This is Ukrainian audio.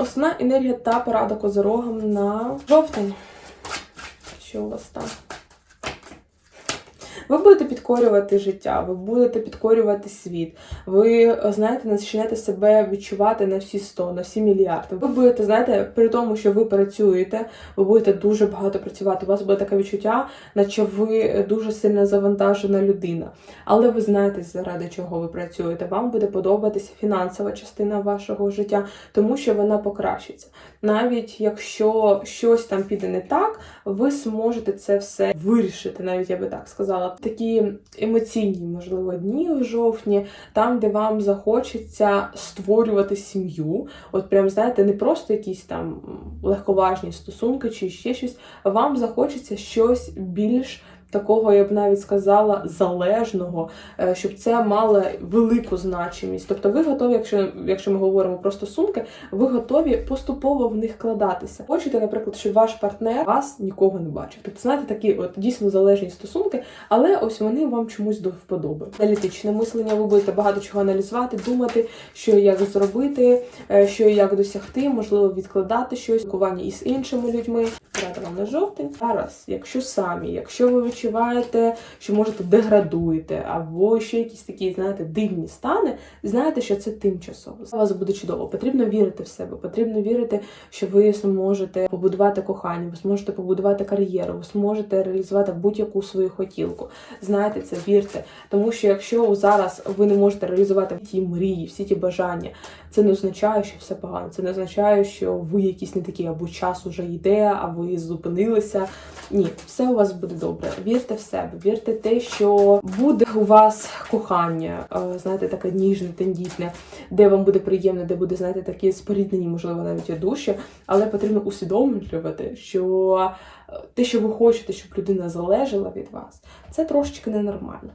Основна енергія та порада козорогам на жовтень. Що у вас там? Ви будете підкорювати життя, ви будете підкорювати світ. Ви знаєте, почнете себе відчувати на всі 100, на всі мільярди. Ви будете, знаєте, при тому, що ви працюєте, ви будете дуже багато працювати. У вас буде таке відчуття, наче ви дуже сильно завантажена людина. Але ви знаєте, заради чого ви працюєте. Вам буде подобатися фінансова частина вашого життя, тому що вона покращиться. Навіть якщо щось там піде не так, ви зможете це все вирішити, навіть я би так сказала. Такі емоційні, можливо, дні в жовтні, там, де вам захочеться створювати сім'ю. От прям знаєте, не просто якісь там легковажні стосунки чи ще щось. Вам захочеться щось більш. Такого я б навіть сказала залежного, е, щоб це мало велику значимість. Тобто, ви готові, якщо, якщо ми говоримо про стосунки, ви готові поступово в них кладатися. Хочете, наприклад, щоб ваш партнер вас нікого не бачив. Тобто, знаєте, такі от дійсно залежні стосунки, але ось вони вам чомусь до вподоби. Аналітичне мислення, ви будете багато чого аналізувати, думати, що як зробити, е, що як досягти, можливо, відкладати щось, спілкування із іншими людьми. Рада вам на жовтень. Зараз, якщо самі, якщо ви відчуваєте, що можете деградуєте, або ще якісь такі, знаєте, дивні стани, знаєте, що це тимчасово. У вас буде чудово. Потрібно вірити в себе, потрібно вірити, що ви зможете побудувати кохання, ви зможете побудувати кар'єру, ви зможете реалізувати будь-яку свою хотілку. Знаєте це, вірте. Тому що якщо зараз ви не можете реалізувати ті мрії, всі ті бажання, це не означає, що все погано. Це не означає, що ви якісь не такі, або час уже йде, а ви зупинилися. Ні, все у вас буде добре. Вірте в себе, вірте в те, що буде у вас кохання, е, знаєте, таке ніжне, тендітне, де вам буде приємно, де буде, знаєте, такі споріднені, можливо, навіть душі, але потрібно усвідомлювати, що е, те, що ви хочете, щоб людина залежала від вас, це трошечки ненормально.